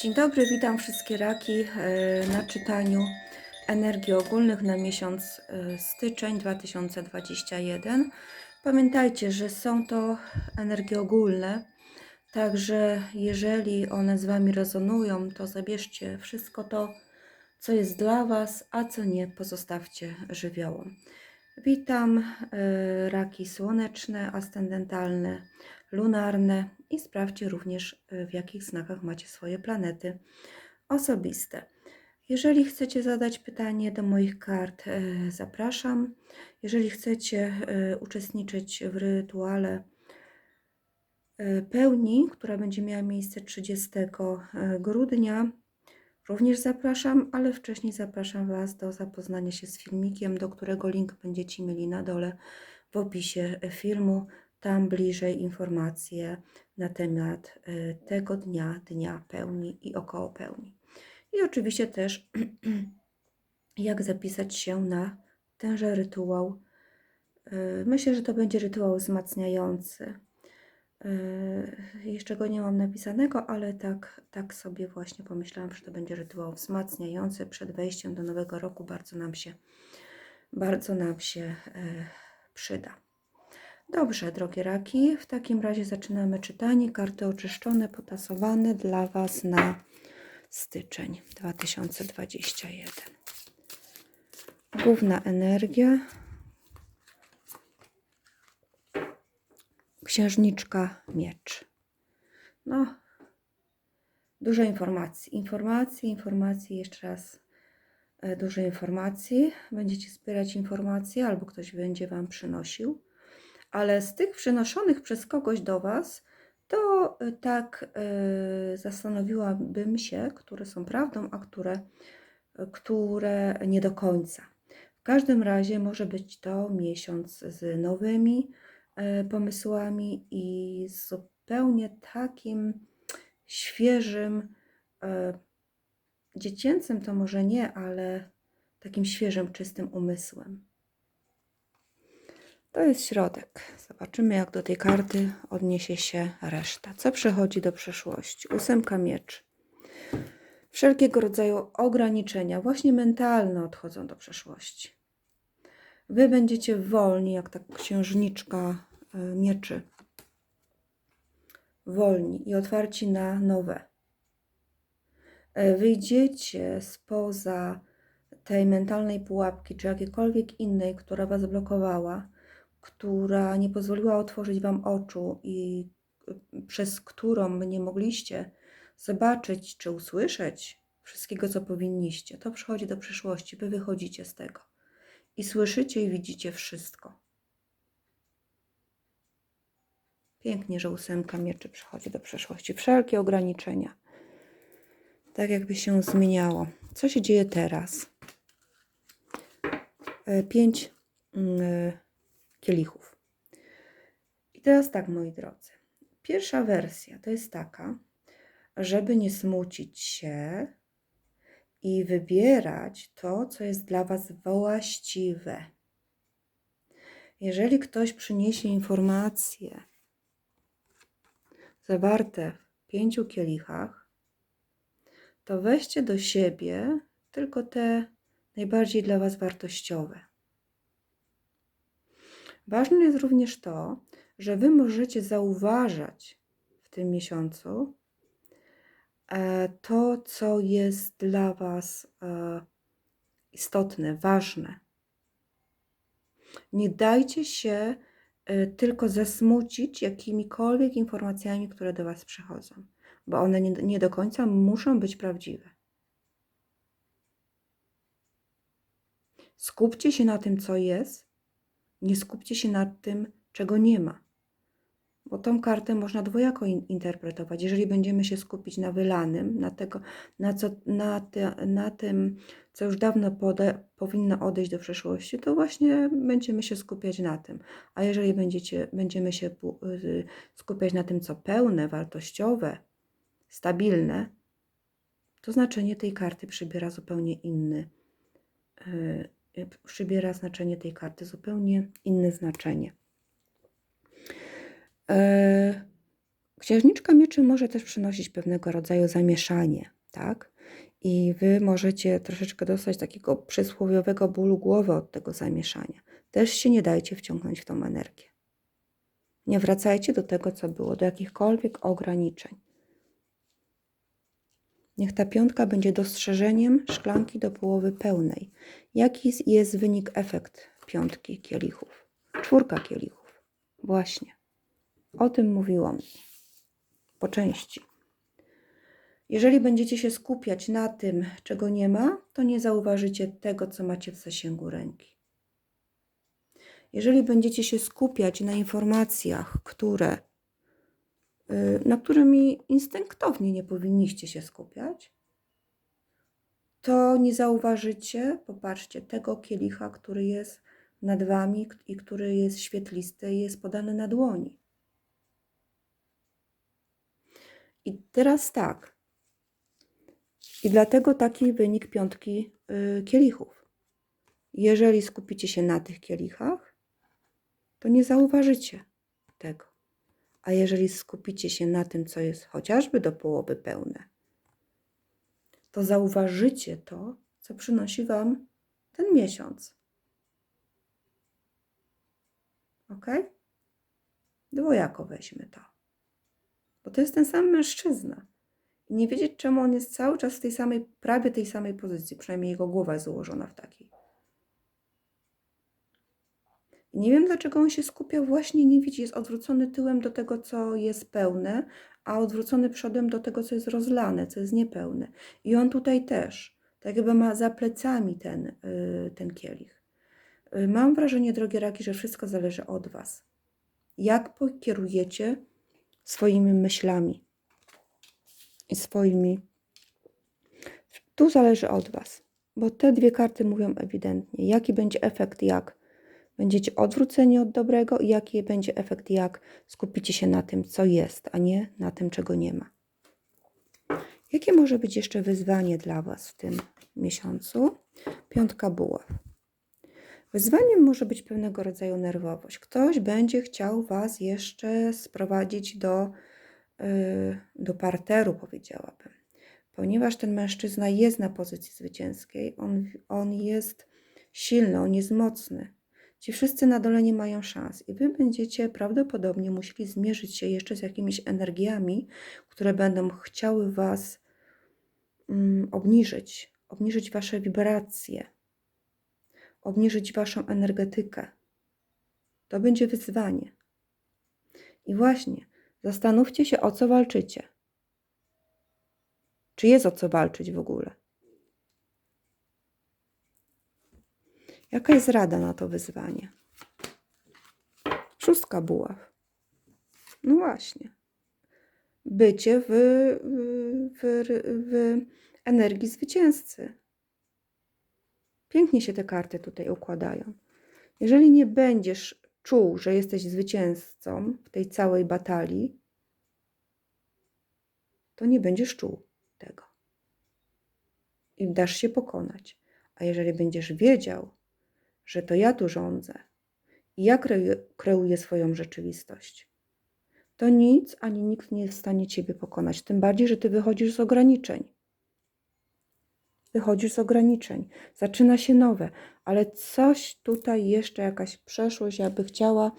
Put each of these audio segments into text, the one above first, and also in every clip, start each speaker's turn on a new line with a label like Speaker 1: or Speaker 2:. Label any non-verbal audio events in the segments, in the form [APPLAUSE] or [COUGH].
Speaker 1: Dzień dobry, witam wszystkie raki e, na czytaniu energii ogólnych na miesiąc e, styczeń 2021. Pamiętajcie, że są to energie ogólne, także jeżeli one z Wami rezonują, to zabierzcie wszystko to, co jest dla Was, a co nie, pozostawcie żywiołom. Witam e, raki słoneczne, ascendentalne, lunarne i sprawdźcie również, e, w jakich znakach macie swoje planety osobiste. Jeżeli chcecie zadać pytanie do moich kart, e, zapraszam. Jeżeli chcecie uczestniczyć w rytuale pełni, która będzie miała miejsce 30 grudnia, również zapraszam, ale wcześniej zapraszam Was do zapoznania się z filmikiem, do którego link będziecie mieli na dole w opisie filmu. Tam bliżej informacje na temat e, tego dnia, dnia pełni i około pełni. I oczywiście też [CLEARS THROAT] jak zapisać się na tenże rytuał. E, Myślę, że to będzie rytuał wzmacniający. E, Jeszcze go nie mam napisanego, ale tak, tak sobie właśnie pomyślałam, że to będzie rytuał wzmacniający przed wejściem do nowego roku. Bardzo nam się, bardzo nam się e, przyda. Dobrze, drogie raki, w takim razie zaczynamy czytanie. Karty oczyszczone, potasowane dla Was na styczeń 2021. Główna energia. Księżniczka miecz. No, dużo informacji. Informacji, informacji, jeszcze raz e, dużo informacji. Będziecie zbierać informacje, albo ktoś będzie Wam przynosił ale z tych przynoszonych przez kogoś do Was, to y, tak y, zastanowiłabym się, które są prawdą, a które, które nie do końca. W każdym razie może być to miesiąc z nowymi pomysłami i zupełnie takim świeżym, dziecięcym to może nie, ale takim świeżym, czystym umysłem. To jest środek. Zobaczymy, jak do tej karty odniesie się reszta. Co przechodzi do przeszłości? Ósemka mieczy. Wszelkiego rodzaju ograniczenia, właśnie mentalne, odchodzą do przeszłości. Wy będziecie wolni, jak ta księżniczka e, mieczy. Wolni i otwarci na nowe. E, wyjdziecie spoza tej mentalnej pułapki, czy jakiejkolwiek innej, która was blokowała która nie pozwoliła otworzyć Wam oczu i y, przez którą nie mogliście zobaczyć czy usłyszeć wszystkiego, co powinniście. To przychodzi do przyszłości, Wy wychodzicie z tego i słyszycie i widzicie wszystko. Pięknie, że ósemka mieczy przychodzi do przeszłości. Wszelkie ograniczenia. Tak jakby się zmieniało. Co się dzieje teraz? E, pięć mm, kielichów. I teraz tak, moi drodzy. Pierwsza wersja to jest taka, żeby nie smucić się i wybierać to, co jest dla Was właściwe. Jeżeli ktoś przyniesie informacje zawarte w pięciu kielichach, to weźcie do siebie tylko te najbardziej dla Was wartościowe. Ważne jest również to, że Wy możecie zauważać w tym miesiącu to, co jest dla Was e, istotne, ważne. Nie dajcie się e, tylko zasmucić jakimikolwiek informacjami, które do Was przychodzą, bo one nie, nie do końca muszą być prawdziwe. Skupcie się na tym, co jest, nie skupcie się nad tym, czego nie ma. Bo tą kartę można dwojako in interpretować. Jeżeli będziemy się skupić na wylanym, na, tego, na, co, na, te, na tym, co już dawno pode, powinno odejść do przeszłości, to właśnie będziemy się skupiać na tym. A jeżeli będziecie, będziemy się y, skupiać na tym, co pełne, wartościowe, stabilne, to znaczenie tej karty przybiera zupełnie inny, y, przybiera znaczenie tej karty, zupełnie inne znaczenie. E, Księżniczka mieczy może też przynosić pewnego rodzaju zamieszanie, tak? I wy możecie troszeczkę dostać takiego przysłowiowego bólu głowy od tego zamieszania. Też się nie dajcie wciągnąć w tą energię. Nie wracajcie do tego, co było, do jakichkolwiek ograniczeń. Niech ta piątka będzie dostrzeżeniem szklanki do połowy pełnej. Jaki jest wynik, efekt piątki kielichów? Czwórka kielichów. Właśnie. O tym mówiłam. Po części. Jeżeli będziecie się skupiać na tym, czego nie ma, to nie zauważycie tego, co macie w zasięgu ręki. Jeżeli będziecie się skupiać na informacjach, które, y, na którymi instynktownie nie powinniście się skupiać, to nie zauważycie, popatrzcie, tego kielicha, który jest nad wami i który jest świetlisty i jest podany na dłoni. I teraz tak. I dlatego taki wynik piątki y, kielichów. Jeżeli skupicie się na tych kielichach, to nie zauważycie tego. A jeżeli skupicie się na tym, co jest chociażby do połowy pełne, to zauważycie to, co przynosi Wam ten miesiąc. Ok? Dwojako weźmy to. Bo to jest ten sam mężczyzna. I nie wiedzieć, czemu on jest cały czas w tej samej, prawie tej samej pozycji, przynajmniej jego głowa jest ułożona w takiej. I nie wiem, dlaczego on się skupia właśnie, nie widzi, jest odwrócony tyłem do tego, co jest pełne, a odwrócony przodem do tego, co jest rozlane, co jest niepełne. I on tutaj też, tak jakby ma za plecami ten, yy, ten kielich. Yy, mam wrażenie, drogie raki, że wszystko zależy od Was. Jak pokierujecie swoimi myślami i swoimi. Tu zależy od Was, bo te dwie karty mówią ewidentnie, jaki będzie efekt, jak będziecie odwróceni od dobrego i jaki będzie efekt, jak skupicie się na tym, co jest, a nie na tym, czego nie ma. Jakie może być jeszcze wyzwanie dla Was w tym miesiącu? Piątka buław. Wyzwaniem może być pewnego rodzaju nerwowość. Ktoś będzie chciał Was jeszcze sprowadzić do, yy, do parteru, powiedziałabym. Ponieważ ten mężczyzna jest na pozycji zwycięskiej, on, on jest silny, on jest mocny. Ci wszyscy na dole nie mają szans i Wy będziecie prawdopodobnie musieli zmierzyć się jeszcze z jakimiś energiami, które będą chciały Was mm, obniżyć, obniżyć Wasze wibracje, obniżyć Waszą energetykę. To będzie wyzwanie. I właśnie, zastanówcie się, o co walczycie. Czy jest o co walczyć w ogóle? Jaka jest rada na to wyzwanie? Szóstka buław. No właśnie. Bycie w, w, w, w energii zwycięzcy. Pięknie się te karty tutaj układają. Jeżeli nie będziesz czuł, że jesteś zwycięzcą w tej całej batalii, to nie będziesz czuł tego. I dasz się pokonać. A jeżeli będziesz wiedział, że to ja tu rządzę i ja kreuję, swoją rzeczywistość, to nic ani nikt nie jest w stanie ciebie pokonać. Tym bardziej, że ty wychodzisz z ograniczeń wychodzisz z ograniczeń, zaczyna się nowe, ale coś tutaj jeszcze, jakaś przeszłość, jakby chciała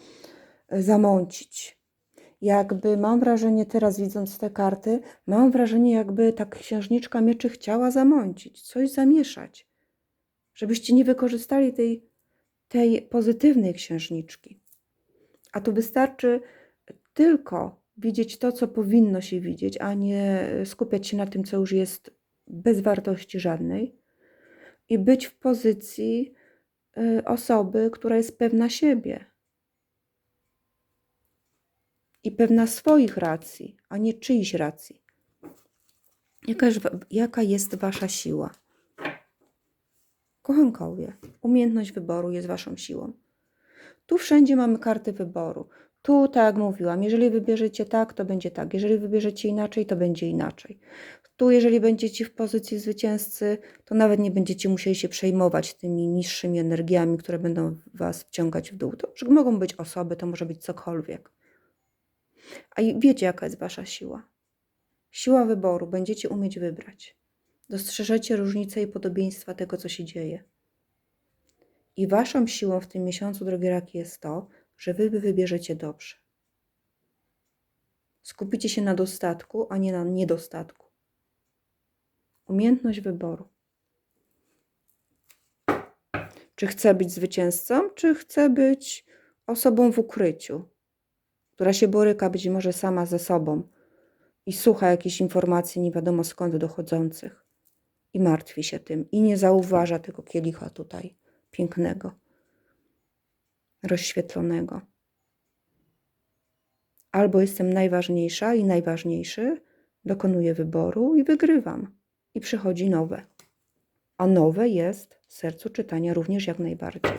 Speaker 1: e, zamącić. Jakby mam wrażenie, teraz widząc te karty, mam wrażenie, jakby ta księżniczka mieczy chciała zamącić, coś zamieszać, żebyście nie wykorzystali tej, tej pozytywnej księżniczki. A tu wystarczy tylko widzieć to, co powinno się widzieć, a nie skupiać się na tym, co już jest bez wartości żadnej i być w pozycji y, osoby, która jest pewna siebie i pewna swoich racji, a nie czyichś racji. Jaka jest, jaka jest wasza siła? Kochankowie, umiejętność wyboru jest waszą siłą. Tu wszędzie mamy karty wyboru. Tu, tak jak mówiłam, jeżeli wybierzecie tak, to będzie tak. Jeżeli wybierzecie inaczej, to będzie inaczej. Tu, jeżeli będziecie w pozycji zwycięzcy, to nawet nie będziecie musieli się przejmować tymi niższymi energiami, które będą Was wciągać w dół. To mogą być osoby, to może być cokolwiek. A wiecie, jaka jest wasza siła. Siła wyboru, będziecie umieć wybrać. Dostrzeżecie różnice i podobieństwa tego, co się dzieje. I waszą siłą w tym miesiącu, drogie raki, jest to, że wy wybierzecie dobrze. Skupicie się na dostatku, a nie na niedostatku. Umiejętność wyboru. Czy chcę być zwycięzcą, czy chcę być osobą w ukryciu, która się boryka być może sama ze sobą i słucha jakichś informacji nie wiadomo skąd dochodzących i martwi się tym i nie zauważa tego kielicha tutaj pięknego, rozświetlonego. Albo jestem najważniejsza i najważniejszy, dokonuję wyboru i wygrywam. I przychodzi nowe. A nowe jest w sercu czytania również jak najbardziej.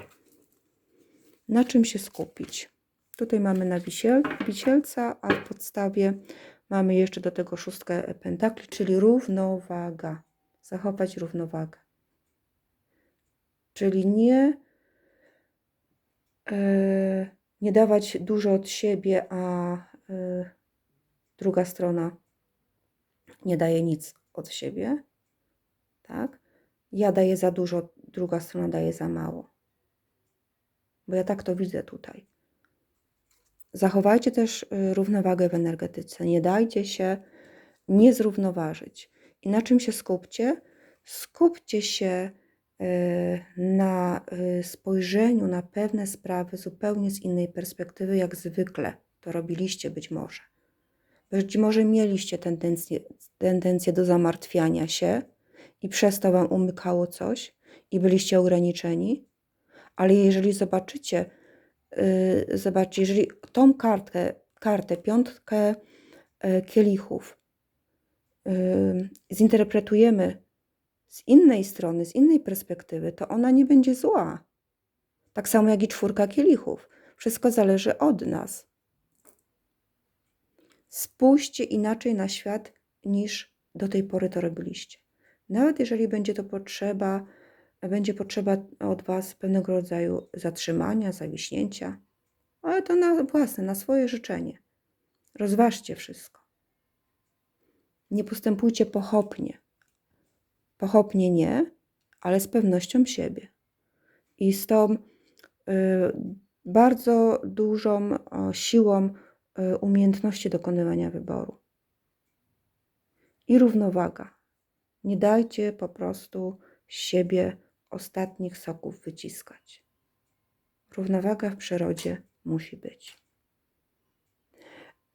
Speaker 1: Na czym się skupić? Tutaj mamy na wisiel, wisielca, a w podstawie mamy jeszcze do tego szóstkę pentakli, czyli równowaga. Zachować równowagę. Czyli nie, e, nie dawać dużo od siebie, a e, druga strona nie daje nic od siebie. Tak? Ja daję za dużo, druga strona daje za mało. Bo ja tak to widzę tutaj. Zachowajcie też y, równowagę w energetyce. Nie dajcie się nie zrównoważyć. I na czym się skupcie? Skupcie się y, na y, spojrzeniu na pewne sprawy zupełnie z innej perspektywy, jak zwykle to robiliście być może. Być może mieliście tendencję, tendencję do zamartwiania się i przez to Wam umykało coś i byliście ograniczeni, ale jeżeli zobaczycie, yy, zobaczcie, jeżeli tą kartkę, kartę, piątkę yy, kielichów yy, zinterpretujemy z innej strony, z innej perspektywy, to ona nie będzie zła. Tak samo jak i czwórka kielichów. Wszystko zależy od nas. Spójrzcie inaczej na świat niż do tej pory to robiliście. Nawet jeżeli będzie to potrzeba, będzie potrzeba od Was pewnego rodzaju zatrzymania, zawiśnięcia, ale to na własne, na swoje życzenie. Rozważcie wszystko. Nie postępujcie pochopnie. Pochopnie nie, ale z pewnością siebie. I z tą y, bardzo dużą o, siłą y, umiejętności dokonywania wyboru. I równowaga. Nie dajcie po prostu siebie ostatnich soków wyciskać. Równowaga w przyrodzie musi być.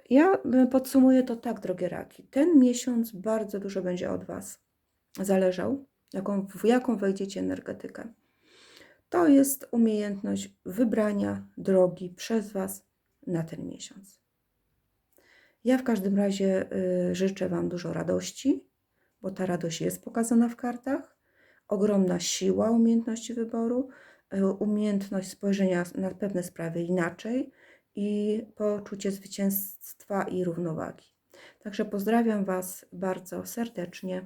Speaker 1: Ja y, podsumuję to tak, drogie raki. Ten miesiąc bardzo dużo będzie od Was zależał, jaką, w jaką wejdziecie energetykę. To jest umiejętność wybrania drogi przez Was na ten miesiąc. Ja w każdym razie y, życzę Wam dużo radości, bo ta radość jest pokazana w kartach. Ogromna siła umiejętności wyboru, y, umiejętność spojrzenia na pewne sprawy inaczej i poczucie zwycięstwa i równowagi. Także pozdrawiam Was bardzo serdecznie.